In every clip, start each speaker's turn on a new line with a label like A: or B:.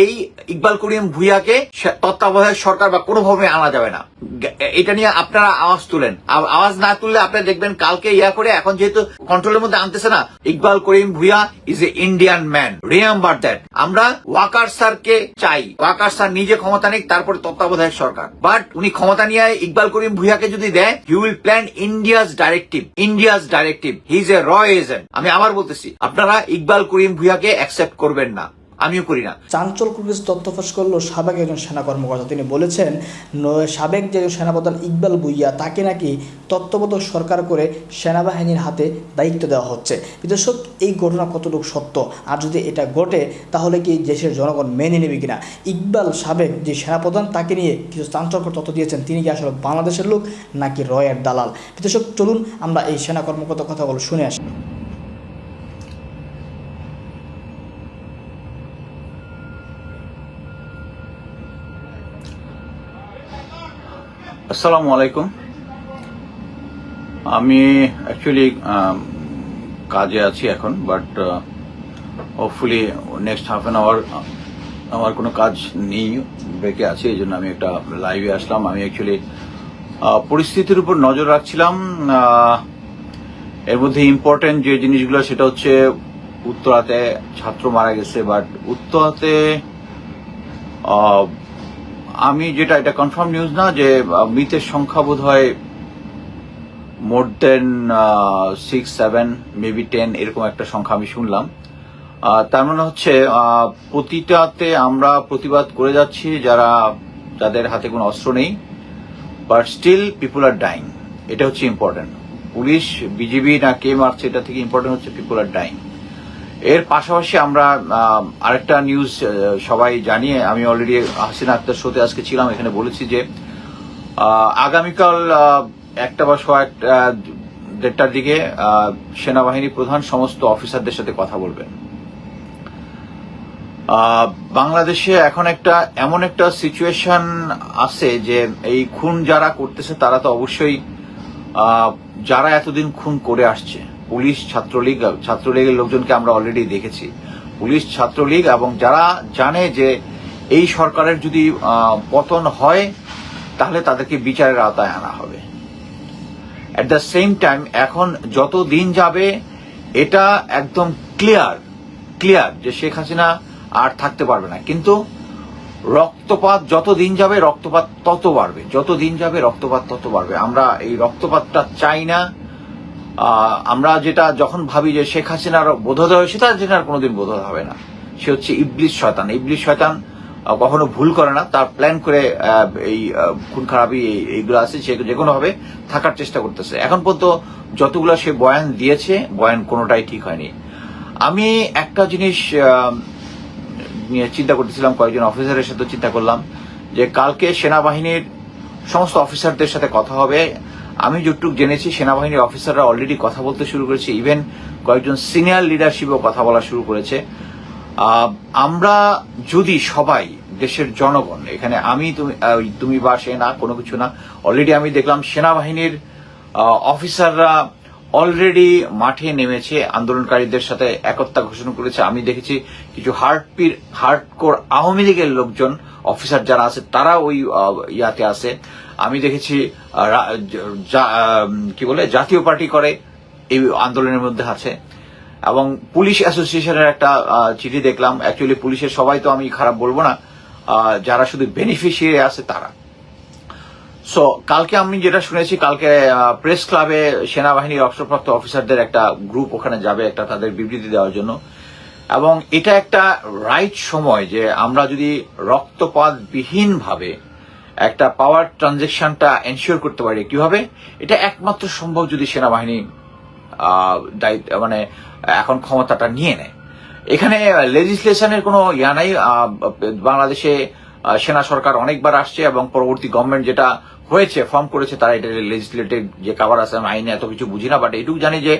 A: এই ইকবাল করিম ভুইয়াকে তত্ত্বাবধায়ক সরকার বা কোনোভাবে আনা যাবে না। এটা নিয়ে আপনারা আওয়াজ তুলেন। আওয়াজ না তুললে আপনারা দেখবেন কালকে ইয়া করে এখন যেহেতু কন্ট্রোলের মধ্যে আনতেছে না, Iqbal Karim Bhuiyan is a Indian man remember that আমরা ওয়াকার স্যারকে চাই। ওয়াকার স্যার নিজে ক্ষমতা নেই তারপরে তত্ত্বাবধায়ক সরকার। বাট উনি ক্ষমতা নিয়ে ইকবাল করিম ভুইয়াকে যদি দেয় he will plan India's directive India's directive he is a র এজেন্ট আমি আবার বলতেছি, আপনারা ইকবাল করিম ভুইয়াকে অ্যাকসেপ্ট করবেন না। আমিও করি না।
B: চাঞ্চল্যকর কিছু তথ্য ফাঁস করল সাবেক একজন সেনা কর্মকর্তা। তিনি বলেছেন সাবেক যে সেনাপ্রধান ইকবাল বুইয়া তাকে নাকি তত্ত্বাবধায়ক সরকার করে সেনাবাহিনীর হাতে দায়িত্ব দেওয়া হচ্ছে। বিদর্শক এই ঘটনা কতটুকু সত্য? আর যদি এটা ঘটে, তাহলে কি দেশের জনগণ মেনে নেবে কিনা? ইকবাল সাবেক যে সেনাপ্রধান, তাকে নিয়ে কিছু চাঞ্চল্যকর তথ্য দিয়েছেন। তিনি কি আসলে বাংলাদেশের লোক নাকি রয়ের দালাল? বিদর্শক চলুন আমরা এই সেনা কর্মকর্তার কথাগুলো শুনে আসি।
A: আসসালামু আলাইকুম। আমি অ্যাকচুয়ালি কাজে আছি এখন but hopefully next half an hour আমার কোনো কাজ নেই, ব্রেকে আছে, এই জন্য আমি একটা লাইভে আসলাম। আমি অ্যাকচুয়ালি পরিস্থিতির উপর নজর রাখছিলাম এর মধ্যে ইম্পর্টেন্ট যে জিনিসগুলো, সেটা হচ্ছে উত্তরাতে ছাত্র মারা গেছে বাট উত্তরাতে আমি যেটা, এটা কনফার্ম নিউজ না যে মৃতের সংখ্যা বোধ হয় more then six seven maybe ten এরকম একটা সংখ্যা আমি শুনলাম। তার মানে হচ্ছে প্রতিটাতে আমরা প্রতিবাদ করে যাচ্ছি যারা, যাদের হাতে কোনো অস্ত্র নেই but still people are dying এটা হচ্ছে ইম্পর্টেন্ট পুলিশ, বিজিবি না কে মারছে, এটা থেকে ইম্পর্টেন্ট হচ্ছে পিপুল আর ডাইং এর পাশাপাশি আমরা আরেকটা নিউজ সবাই জানিয়ে আমি অলরেডি হাসিনা আক্তার শোতে আজকে ছিলাম এখানে বলেছি যে আগামীকাল একটা বা সোয়া একটা, দেড়টার দিকে সেনাবাহিনী প্রধান সমস্ত অফিসারদের সাথে কথা বলবেন বাংলাদেশে এখন একটা এমন একটা সিচুয়েশন আছে যে এই খুন যারা করতেছে তারা তো অবশ্যই যারা এতদিন খুন করে আসছে। পুলিশ, ছাত্রলীগ, ছাত্রলীগের লোকজনকে আমরা অলরেডি দেখেছি। পুলিশ, ছাত্রলীগ এবং যারা জানে যে এই সরকারের যদি পতন হয়, তাহলে তাদেরকে বিচারের আওতায় আনা হবে। অ্যাট দ্য সেম টাইম এখন যত দিন যাবে, এটা একদম ক্লিয়ার ক্লিয়ার যে শেখ হাসিনা আর থাকতে পারবে না। কিন্তু রক্তপাত যত দিন যাবে, রক্তপাত তত বাড়বে। যত দিন যাবে, রক্তপাত তত বাড়বে। আমরা এই রক্তপাতটা চাই না। আমরা যেটা যখন ভাবি যে শেখ হাসিনার বোধোদয় হয়েছে তার আর কোনোদিন বোধোদয় হবে না। সে হচ্ছে ইবলিশ শয়তান। ইবলিশ শয়তান কখনো ভুল করে না। তার প্ল্যান করে এই খুন খারাপি এইগুলো আছে, সে যে কোনো ভাবে থাকার চেষ্টা করতেছে। এখন পর্যন্ত যতগুলো সে বয়ান দিয়েছে, বয়ান কোনোটাই ঠিক হয়নি। আমি একটা জিনিস নিয়ে চিন্তা করতেছিলাম, কয়েকজন অফিসারের সাথে চিন্তা করলাম যে কালকে সেনাবাহিনীর সমস্ত অফিসারদের সাথে কথা হবে। আমি যতটুকু জেনেছি, সেনাবাহিনীর অফিসাররা অলরেডি কথা বলতে শুরু করেছে ইভেন কয়েকজন সিনিয়র লিডারশিপও কথা বলা শুরু করেছে। আমরা যদি সবাই দেশের জনগণ, এখানে আমি, তুমি তুমি বা সে না, কোনো কিছু না অলরেডি আমি দেখলাম সেনাবাহিনীর অফিসাররা অলরেডি মাঠে নেমেছে, আন্দোলনকারীদের সাথে একতা ঘোষণা করেছে। আমি দেখেছি কিছু হার্টপির হার্টকোর আওয়ামী লীগের লোকজন অফিসার যারা আছে, তারা ওই ইয়াতে আছে। আমি দেখেছি কি বলে, জাতীয় পার্টি করে এই আন্দোলনের মধ্যে আছে। এবং পুলিশ অ্যাসোসিয়েশনের একটা চিঠি দেখলাম। অ্যাকচুয়ালি পুলিশের সবাই তো আমি খারাপ বলব না। যারা শুধু বেনিফিশিয়ারি আছে তারা। সো কালকে আমি যেটা শুনেছি, কালকে প্রেস ক্লাবে সেনাবাহিনীর অবসরপ্রাপ্ত অফিসারদের একটা গ্রুপ ওখানে যাবে একটা তাদের বিবৃতি দেওয়ার জন্য। এবং এটা একটা রাইট সময় যে আমরা যদি রক্তপাত বিহীন ভাবে একটা পাওয়ার ট্রানজেকশনটা এনশিওর করতে পারি। কীভাবে? এটা একমাত্র সম্ভব যদি সেনাবাহিনী দায়িত্ব মানে এখন ক্ষমতাটা নিয়ে নেয়। এখানে লেজিসলেশনের কোনো ইয়া নাই। বাংলাদেশে সেনা সরকার অনেকবার আসছে এবং পরবর্তী গভর্নমেন্ট যেটা হয়েছে ফর্ম করেছে, তারা এটা লেজিসলেটিভ যে কাভার আছে আইনে এত কিছু বুঝি না বাট এটুকু জানি যে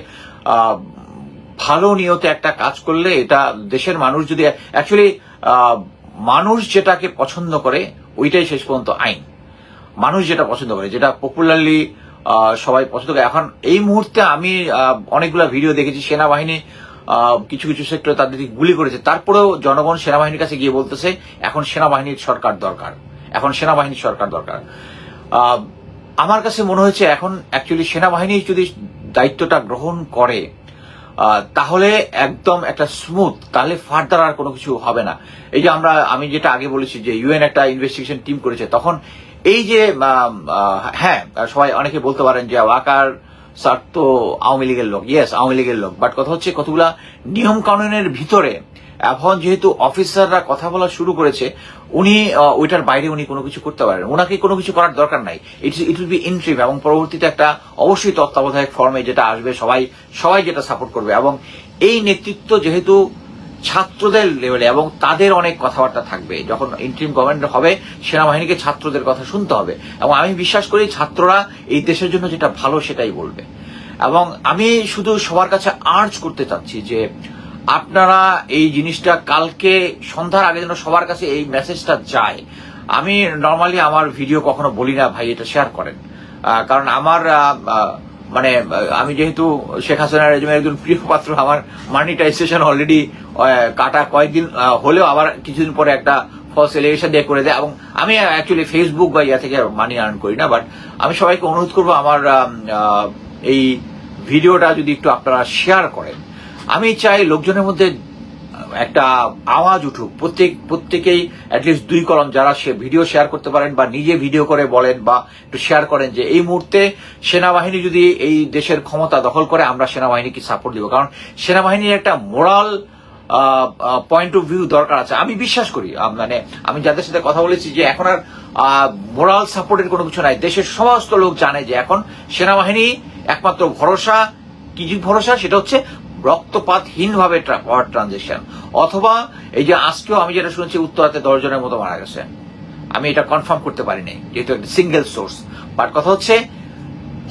A: ভালো নিয়তে একটা কাজ করলে এটা দেশের মানুষ যদি অ্যাকচুয়ালি মানুষ যেটাকে পছন্দ করে, ওইটাই শেষ পর্যন্ত আইন। মানুষ যেটা পছন্দ করে, যেটা পপুলারলি সবাই পছন্দ করে। এখন এই মুহূর্তে আমি অনেকগুলো ভিডিও দেখেছি, সেনাবাহিনী কিছু কিছু সেক্টরে তাদেরকে গুলি করেছে। তারপরেও জনগণ সেনাবাহিনীর কাছে গিয়ে বলতেছে, এখন সেনাবাহিনীর সরকার দরকার। এখন সেনাবাহিনীর সরকার দরকার। আমার কাছে মনে হয়েছে এখন অ্যাকচুয়ালি সেনাবাহিনী যদি দায়িত্বটা গ্রহণ করে তাহলে একদম একটা স্মুথ তাহলে ফার্দার আর কোনো কিছু হবে না। এই যে আমরা, আমি যেটা আগে বলেছি যে ইউএন একটা ইনভেস্টিগেশন টিম করেছে, তখন এই যে হ্যাঁ সবাই অনেকে বলতে পারেন যে ওয়াকার স্যার, তো আওয়ামী লীগের লোক। ইয়েস আওয়ামী লীগের লোক। বাট কথা হচ্ছে কতগুলা নিয়ম কানুনের ভিতরে এখন যেহেতু অফিসাররা কথা বলা শুরু করেছে, উনি ওইটার বাইরে উনি কোনো কিছু করতে পারেন। ওনাকে কোনো কিছু করার দরকার নাই। ইট ইট উইল বি ইন্ট্রিভ এবং পরবর্তীতে একটা অবশ্যই তত্ত্বাবধায়ক ফর্মে যেটা আসবে, সবাই সবাই যেটা সাপোর্ট করবে। এবং এই নেতৃত্ব যেহেতু ছাত্রদের লেভেলে এবং তাদের অনেক কথাবার্তা থাকবে। যখন ইন্ট্রিম গভর্নমেন্ট হবে, সেনাবাহিনীকে ছাত্রদের কথা শুনতে হবে। এবং আমি বিশ্বাস করি ছাত্ররা এই দেশের জন্য যেটা ভালো সেটাই বলবে। এবং আমি শুধু সবার কাছে আর্জ করতে চাচ্ছি যে আপনারা এই জিনিসটা কালকে সন্ধ্যার আগে যেন সবার কাছে এই মেসেজটা যায়। আমি নর্মালি আমার ভিডিও কখনো বলি না, ভাই, এটা শেয়ার করেন। কারণ আমার মানে আমি যেহেতু শেখ হাসিনা রেজিমের একজন প্রিয় পাত্র, আমার মানিটাইজেশন অলরেডি কাটা কয়েকদিন হলেও আবার কিছুদিন পরে একটা ফলস এলিগেশন দিয়ে করে দেয়। এবং আমি অ্যাকচুয়ালি ফেসবুক বা ইয়া থেকে মানি আর্ন করি না বাট আমি সবাইকে অনুরোধ করব আমার এই ভিডিওটা যদি একটু আপনারা শেয়ার করেন। আমি চাই লোকজনের মধ্যে একটা আওয়াজ উঠুক। প্রত্যেক, প্রত্যেকেই অ্যাটলিস্ট দুই কলম যারা সে ভিডিও শেয়ার করতে পারেন বা নিজে ভিডিও করে বলেন বা একটু শেয়ার করেন যে এই মুহূর্তে সেনাবাহিনী যদি এই দেশের ক্ষমতা দখল করে, আমরা সেনাবাহিনীকে সাপোর্ট দিব। কারণ সেনাবাহিনীর একটা মোরাল পয়েন্ট অফ ভিউ দরকার আছে। আমি বিশ্বাস করি মানে আমি যাদের সাথে কথা বলেছি যে এখন আর মোরাল সাপোর্টের কোনো কিছু নাই। দেশের সমস্ত লোক জানে যে এখন সেনাবাহিনী একমাত্র ভরসা, কি ভরসা? সেটা হচ্ছে রক্তপাতহীন ভাবে পাওয়ার ট্রানজেকশন অথবা এই যে আজকেও আমি যেটা শুনছি, উত্তরাতে দশ জনের মতো মারা গেছে। আমি এটা কনফার্ম করতে পারিনি, যেহেতু একটা সিঙ্গেল সোর্স বাট কথা হচ্ছে,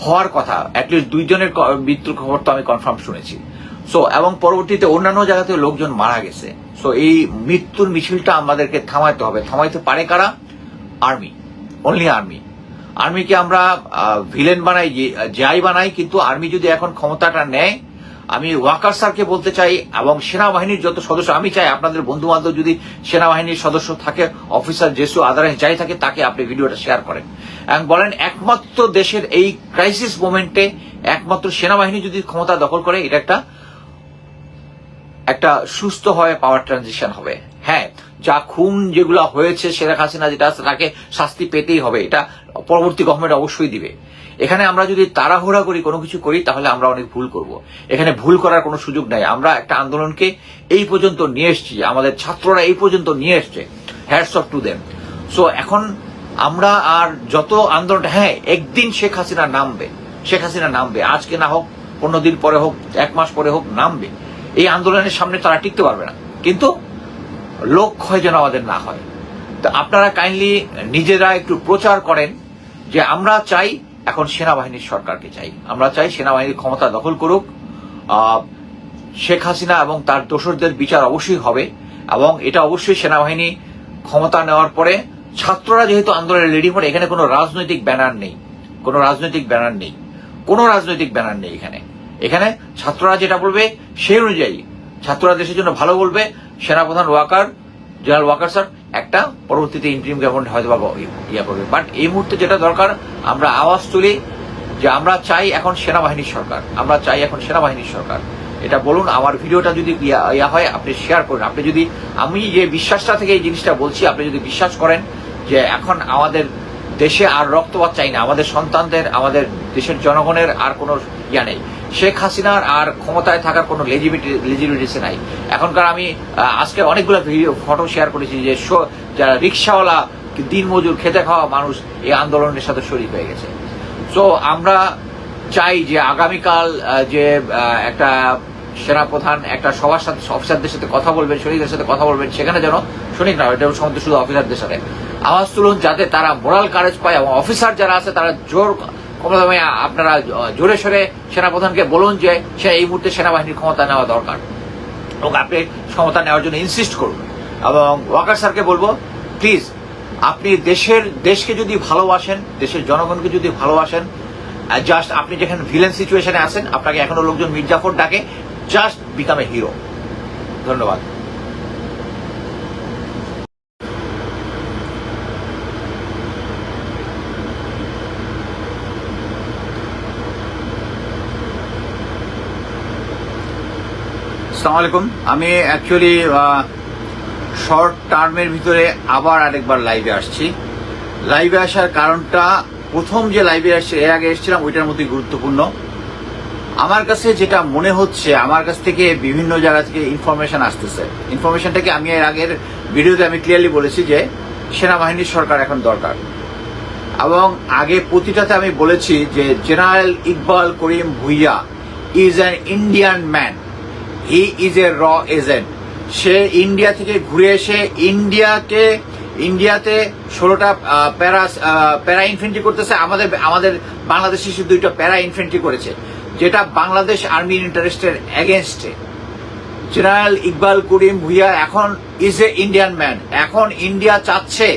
A: হওয়ার কথা অ্যাটলিস্ট দুইজনের মৃত্যুর খবর তো আমি কনফার্ম শুনেছি। সো এবং পরবর্তীতে অন্যান্য জায়গাতে লোকজন মারা গেছে। সো এই মৃত্যুর মিছিলটা আমাদেরকে থামাইতে হবে। থামাইতে পারে কারা? আর্মি অনলি আর্মি আর্মিকে আমরা ভিলেন বানাই যাই বানাই, কিন্তু আর্মি যদি এখন ক্ষমতাটা নেয় আমি ওয়াকার স্যারকে বলতে চাই, এবং সেনাবাহিনীর যত সদস্য, আমি চাই আপনাদের বন্ধু বান্ধব যদি সেনাবাহিনীর সদস্য থাকে, অফিসার জেসু আদারাই যাই থাকে, তাকে আপনি ভিডিওটা শেয়ার করেন। এবং বলেন, একমাত্র দেশের এই ক্রাইসিস মোমেন্টে একমাত্র সেনাবাহিনী যদি ক্ষমতা দখল করে, এটা একটা একটা সুস্থ হয়ে পাওয়ার ট্রানজিশন হবে। হ্যাঁ যা খুন যেগুলো হয়েছে শেখ হাসিনা যেটা তাকে শাস্তি পেতেই হবে। এটা পরবর্তী গভর্নমেন্ট অবশ্যই দিবে। এখানে আমরা যদি তাড়াহুড়া করি, কোনো কিছু করি, তাহলে আমরা অনেক ভুল করব। এখানে ভুল করার কোনো সুযোগ নাই। আমরা একটা আন্দোলনকে এই পর্যন্ত নিয়ে এসেছি, আমাদের ছাত্ররা এই পর্যন্ত নিয়ে এসছে hats off to them so এখন আমরা আর যত আন্দোলন হ্যাঁ একদিন শেখ হাসিনা নামবে, শেখ হাসিনা নামবে। আজকে না হোক, পনেরো দিন পরে হোক, এক মাস পরে হোক, নামবে। এই আন্দোলনের সামনে তারা টিকতে পারবে না। কিন্তু লোক ক্ষয় যেন আমাদের না হয়। তো আপনারা কাইন্ডলি নিজেরা একটু প্রচার করেন যে আমরা চাই এখন সেনাবাহিনীর সরকারকে চাই। আমরা চাই সেনাবাহিনীর ক্ষমতা দখল করুক। শেখ হাসিনা এবং তার দোসরদের বিচার অবশ্যই হবে এবং এটা অবশ্যই সেনাবাহিনী ক্ষমতা নেওয়ার পরে ছাত্ররা যেহেতু আন্দোলনে রেডি করে এখানে কোনো রাজনৈতিক ব্যানার নেই। কোনো রাজনৈতিক ব্যানার নেই। কোনো রাজনৈতিক ব্যানার নেই এখানে। এখানে ছাত্ররা যেটা বলবে সেই অনুযায়ী ছাত্ররা দেশের জন্য ভালো বলবে। সেনাপ্রধান ওয়াকার, জেনারেল ওয়াকার স্যার, একটা পরবর্তীতে ইন্টারিম গভর্নমেন্ট হয়তো বা ইয়া করবে। বাট এই মুহূর্তে যেটা দরকার, আমরা আওয়াজ তুলি যে আমরা চাই এখন সেনাবাহিনীর সরকার। আমরা চাই এখন সেনাবাহিনীর সরকার। এটা বলুন, আমার ভিডিওটা যদি ইয়া ইয়া হয়, আপনি শেয়ার করুন। আপনি যদি, আমি যে বিশ্বাসটা থেকে এই জিনিসটা বলছি, আপনি যদি বিশ্বাস করেন যে এখন আমাদের দেশে আর রক্তপাত চাই না, আমাদের সন্তানদের, আমাদের দেশের জনগণের আর কোনো ইয়া নেই। শেখ হাসিনার আর ক্ষমতায় থাকার কোনো লেজিবিলিটি লেজিবিলিটি নাই। এখনকার আমি আজকে অনেকগুলো ভিডিও ফটো শেয়ার করেছি যে যারা রিক্সাওয়ালা, দিনমজুর, খেতে খাওয়া মানুষ, এই আন্দোলনের সাথে শরীর হয়ে গেছে। সো আমরা চাই যে আগামীকাল যে একটা সেনাপ্রধান, একটা সবার সাথে অফিসারদের সাথে কথা বলবেন সৈনিকদের সাথে কথা বলবেন, সেখানে যেন সৈনিক না এটা সমস্ত শুধু অফিসারদের সাথে। আওয়াজ তুলুন, যাতে তারা মোরাল কারেজ পায় এবং অফিসার যারা আছে, তারা জোর ক্ষমতামে আপনারা জোরে সরে সেনাপ্রধানকে বলুন যে সে এই মুহূর্তে সেনাবাহিনীর ক্ষমতা নেওয়া দরকার। এবং আপনি ক্ষমতা নেওয়ার জন্য ইনসিস্ট করুন। এবং ওয়াকার স্যারকে বলব প্লিজ আপনি দেশের, দেশকে যদি ভালোবাসেন, দেশের জনগণকে যদি ভালোবাসেন জাস্ট আপনি যেখানে ভিলেন সিচুয়েশনে আছেন, আপনাকে এখনও লোকজন মির্জাফর ডাকে জাস্ট বিকাম এ হিরো ধন্যবাদ। আসসালামু আলাইকুম। আমি অ্যাকচুয়ালি শর্ট টার্মের ভিতরে আবার আরেকবার লাইভে আসছি। লাইভে আসার কারণটা প্রথম যে লাইভে আসছে এর আগে এসেছিলাম, ওইটার মধ্যে গুরুত্বপূর্ণ। আমার কাছে যেটা মনে হচ্ছে, আমার কাছ থেকে বিভিন্ন জায়গা থেকে ইনফরমেশন আসতেছে। ইনফরমেশনটাকে আমি এর আগের ভিডিওতে আমি ক্লিয়ারলি বলেছি যে, সেনাবাহিনীর সরকার এখন দরকার। এবং আগে প্রতিটাতে আমি বলেছি যে general Iqbal Karim Bhuiyan is an Indian man he is a র এজেন্ট সে ইন্ডিয়া থেকে ঘুরে এসে ইন্ডিয়াকে ইন্ডিয়াতে ষোলোটা প্যারা প্যারা ইনফেন্ট্রি করতেছে। আমাদের আমাদের বাংলাদেশে শুধু দুইটা প্যারা ইনফেন্ট্রি করেছে, যেটা বাংলাদেশ আর্মির ইন্টারেস্টের এগেনস্টে জেনারেল ইকবাল করিম ভুইয়া এখন ইজ এ ইন্ডিয়ান ম্যান এখন ইন্ডিয়া চাচ্ছে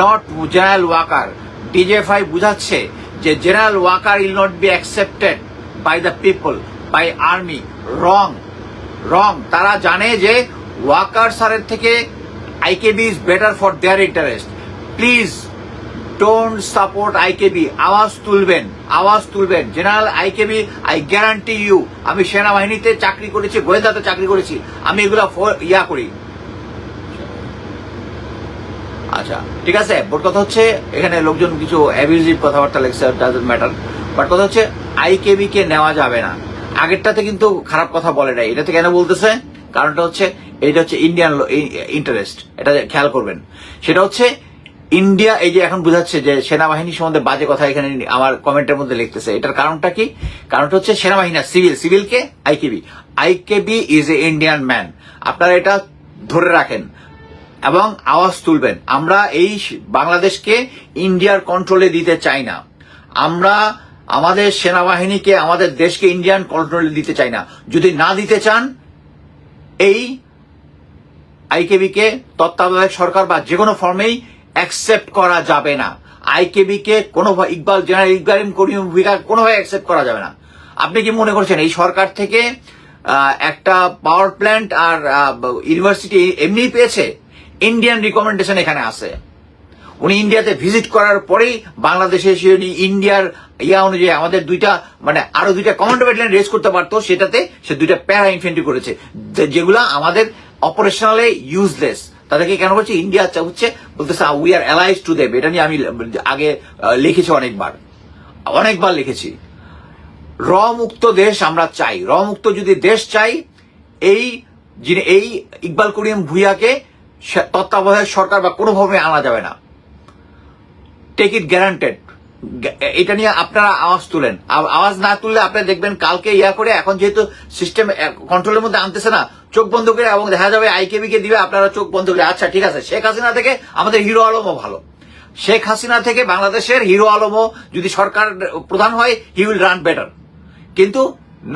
A: নট জেনারেল ওয়াকার ডিজেফআই বুঝাচ্ছে যে general Waker will not be accepted by the people by army wrong wrong তারা জানে যে ওয়াকার স্যারের থেকে IKB is better for their interest please don't support IKB আওয়াজ তুলবেন আওয়াজ তুলবেন। General IKB I guarantee you আমি সেনাবাহিনীতে চাকরি করেছি, গোয়েন্দাতে চাকরি করেছি, আমি এগুলো ইয়া করি। আচ্ছা ঠিক আছে বোর কথা হচ্ছে, এখানে লোকজন কিছু অ্যাবিউজিভ কথাবার্তা লেগছে ডাজেন্ট ম্যাটার বাট কথা হচ্ছে আইকেবি কে নেওয়া যাবে না। আগেরটাতে কিন্তু খারাপ কথা বলে নাই। এটাতে কেন বলতেছে? কারণটা হচ্ছে এটা হচ্ছে ইন্ডিয়ান ইন্টারেস্ট এটা খেয়াল করবেন। সেটা হচ্ছে ইন্ডিয়া এই যে এখন বুঝাচ্ছে যে সেনাবাহিনী সম্বন্ধে বাজে কথা এখানে আমার কমেন্টের মধ্যে লিখতেছে। এটার কারণটা কি? কারণটা হচ্ছে সেনাবাহিনী civil. সিভিলকে IKB. IKB is a Indian man আপনারা এটা ধরে রাখেন এবং আওয়াজ তুলবেন। আমরা এই বাংলাদেশকে ইন্ডিয়ার কন্ট্রোলে দিতে চাই না। আমরা আমাদের সেনাবাহিনীকে, আমাদের দেশকে ইন্ডিয়ান কন্ট্রোলে দিতে চাই না। যদি না দিতে চান, এই আইকেবি কে তত্ত্বাবধায়ক সরকার বা যে কোনো ফর্মেই অ্যাকসেপ্ট করা যাবে না। আইকেবি কে কোনো ইকবাল, জেনারেল ইকবালিম করিম ভূমিকা কোনোভাবে অ্যাকসেপ্ট করা যাবে না। আপনি কি মনে করছেন এই সরকার থেকে একটা পাওয়ার প্ল্যান্ট আর ইউনিভার্সিটি এমনিই পেয়েছে? ইন্ডিয়ান রিকমেন্ডেশন এখানে আছে। উনি ইন্ডিয়াতে ভিজিট করার পরেই বাংলাদেশে এসে উনি ইন্ডিয়ার ইয়া অনুযায়ী আমাদের দুইটা মানে আরও দুইটা কমান্ডো ব্যাটালিয়ন রেস করতে পারতো, সেটাতে সে দুইটা প্যারা ইনফেন্ট্রি করেছে। যেগুলা আমাদের অপারেশনালে ইউজলেস তাদেরকে কেন করছে ইন্ডিয়া হচ্ছে বলতেছে উই আর অ্যালাইজ টু দেব এটা নিয়ে আমি আগে লিখেছি অনেকবার। অনেকবার লিখেছি। র মুক্ত দেশ আমরা চাই। র মুক্ত যদি দেশ চাই, এই যিনি, এই ইকবাল করিম ভুইয়াকে তত্ত্বাবধায়ক সরকার বা কোনোভাবে আনা যাবে না। টেক ইট গ্যারান্টেড এটা নিয়ে আপনারা আওয়াজ তুলেন। আওয়াজ না তুললে আপনারা দেখবেন কালকে ইয়া করে এখন যেহেতু সিস্টেম কন্ট্রোলের মধ্যে আনতেছে না, চোখ বন্ধ করে এবং দেখা যাবে আইকেবি কে দিবে, আপনারা চোখ বন্ধ করে আচ্ছা ঠিক আছে। শেখ হাসিনা থেকে আমাদের হিরো আলমও ভালো। শেখ হাসিনা থেকে বাংলাদেশের হিরো আলমও যদি সরকার প্রধান হয় হি উইল রান বেটার কিন্তু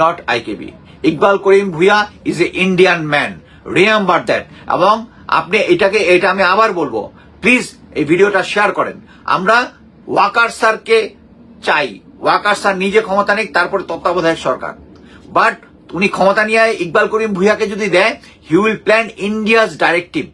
A: not IKB Iqbal Karim Bhuiyan is a Indian man remember that এবং আপনি এটাকে এটা আমি আবার বলব। প্লিজ এই ভিডিওটা শেয়ার করেন। আমরা ওয়াকার স্যারকে চাই। ওয়াকার স্যার নিজে ক্ষমতা নেই তারপরে তত্ত্বাবধায়ক সরকার। বাট উনি ক্ষমতা নিয়ে ইকবাল করিম ভুইয়াকে যদি দেয় he will plan India's directive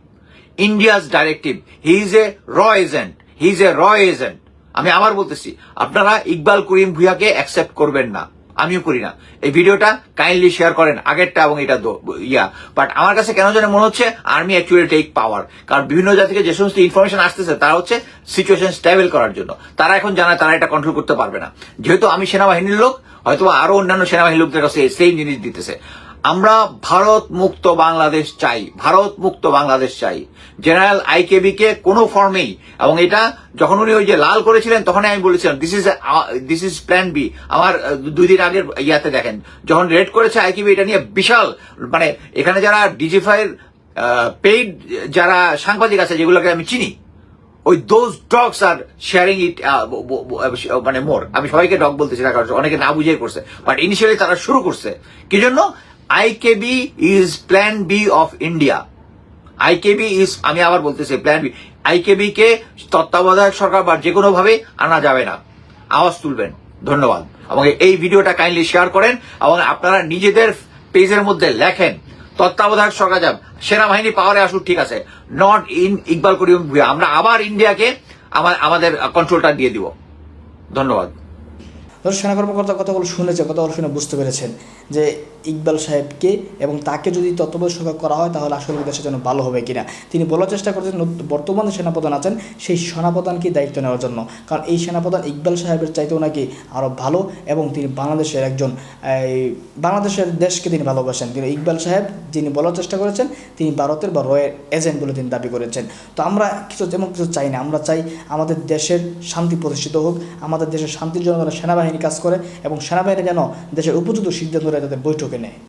A: India's directive he is a র এজেন্ট হি ইজ এ র এজেন্ট আমি আবার বলতেছি, আপনারা ইকবাল করিম ভুইয়াকে অ্যাকসেপ্ট করবেন না। আমিও করি না। এই ভিডিওটা কাইন্ডলি শেয়ার করেন, আগেরটা এবং এটা ইয়া। বাট আমার কাছে কেন যেন মনে হচ্ছে আর্মি অ্যাকচুয়ালি টেক পাওয়ার কারণ বিভিন্ন জায়গা থেকে যে সমস্ত ইনফরমেশন আসতেছে, তারা হচ্ছে সিচুয়েশন স্টেবল করার জন্য। তারা এখন জানায়, তারা এটা কন্ট্রোল করতে পারবে না। যেহেতু আমি সেনাবাহিনীর লোক হয়তো আরও অন্যান্য সেনাবাহিনীর লোকদের কাছে সেম জিনিস দিতেছে। আমরা ভারত মুক্ত বাংলাদেশ চাই, ভারত মুক্ত বাংলাদেশ চাই। জেনারেল আইকেবি কে কোনো ফর্মেই এবং এটা যখন উনি ওই যে লাল করেছিলেন, তখনই আমি বলেছিলাম this is this is plan B আমার দুই দিন আগের ইয়াতে দেখেন, যখন রেড করেছে আইকেবি এটা নিয়ে বিশাল মানে এখানে যারা ডিজিফাইয়ের পেইড যারা সাংবাদিক আছে, যেগুলোকে আমি চিনি, ওই those dogs are sharing it মানে মোর আমি সবাইকে ডগ বলতেছি না অনেকে না বুঝেই করছে। বাট ইনিশিয়ালি তারা শুরু করছে। কি জন্য? IKB is plan B of India IKB is আমি আবার বলতেছি প্ল্যান বি আইকেবি কে তত্ত্বাবধায়ক সরকার বা যে কোনো ভাবে আনা যাবে না। আওয়াজ তুলবেন। ধন্যবাদ। এবং এই ভিডিওটা কাইন্ডলি শেয়ার করেন এবং আপনারা নিজেদের পেজের মধ্যে লেখেন, তত্ত্বাবধায়ক সরকার যাব। সেনাবাহিনী পাওয়ারে আসুক, ঠিক আছে। নট ইন ইকবাল করিম আমরা আবার ইন্ডিয়াকে আমার, আমাদের কন্ট্রোলটা দিয়ে দিব। ধন্যবাদ।
B: ধর সেনা কর্মকর্তা কথাগুলো শুনেছে, কথাগুলো শুনে বুঝতে পেরেছেন যে ইকবাল সাহেবকে এবং তাকে যদি তত্ত্বাবধায়ক করা হয় তাহলে আসলে দেশের জন্য ভালো হবে কিনা। তিনি বলার চেষ্টা করছেন বর্তমানে সেনাপ্রধান আছেন, সেই সেনাপ্রধানকে দায়িত্ব নেওয়ার জন্য। কারণ এই সেনাপ্রধান ইকবাল সাহেবের চাইতেও নাকি আরও ভালো এবং তিনি বাংলাদেশের একজন বাংলাদেশের দেশকে তিনি ভালোবাসেন। কিন্তু ইকবাল সাহেব যিনি বলার চেষ্টা করেছেন, তিনি ভারতের বা রয়ের এজেন্ট বলে তিনি দাবি করেছেন। তো আমরা কিছু যেমন কিছু চাই না। আমরা চাই আমাদের দেশের শান্তি প্রতিষ্ঠিত হোক, আমাদের দেশের শান্তির জন্য যেন সেনাবাহিনী কাজ করে এবং সেনাবাহিনী যেন দেশের উপযুক্ত সিদ্ধান্ত নেয় তাদের বৈঠকে নেয়।